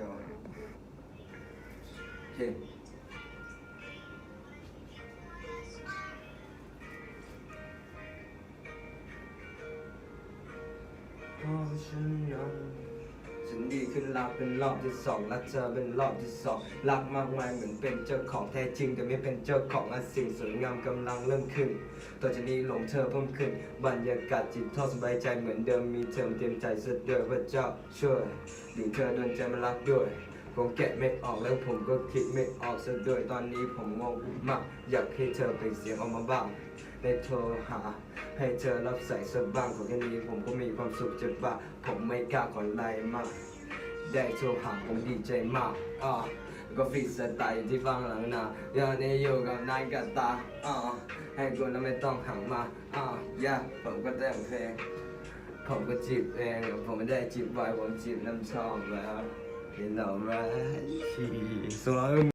ยอยโอเคพ อฉันยังดีขึ้นรักเป็นรอบที่สองรักเธอเป็นรอบที่สองรักมากมายเหมือนเป็นเจ้าของแท้จริง แต่ไม่เป็นเจ้าของอะสิ่งสวยงามกำลังเริ่มขึ้นต่อจากนี้หลงเธอเพิ่มขึ้น บรรยากาศจิตทอดสบายใจเหมือนเดิมมีเธอเตรียมใจเสด็จพระเจ้าช่วยดึงเธอโดนใจมารักด้วยผมแกะไม่ออกแล้วผมก็คิดไม่ออกซะด้วยตอนนี้ผมงงมากอยากให้เธอเป็นเสียงออกมาบ้าง ได้โทรหา ให้เธอรับสายสบ้างขอแค่นี้ผมก็มีความสุขจะบ้าผมไม่กล้าขอไลน์มาก ได้โทรหาผมดีใจมากอ่าก็ฟิสไตล์ที่ฟังหลังนาอย่าในอยู่กับนายกับตาอ่าให้คนนั้นไม่ต้องหังมาอ่าย่าผมก็แต่งเพลงผมก็จีบเอง ผมไม่ได้จีบไว้ผมจีบน้ำชอบแล้ว you know right ส่วน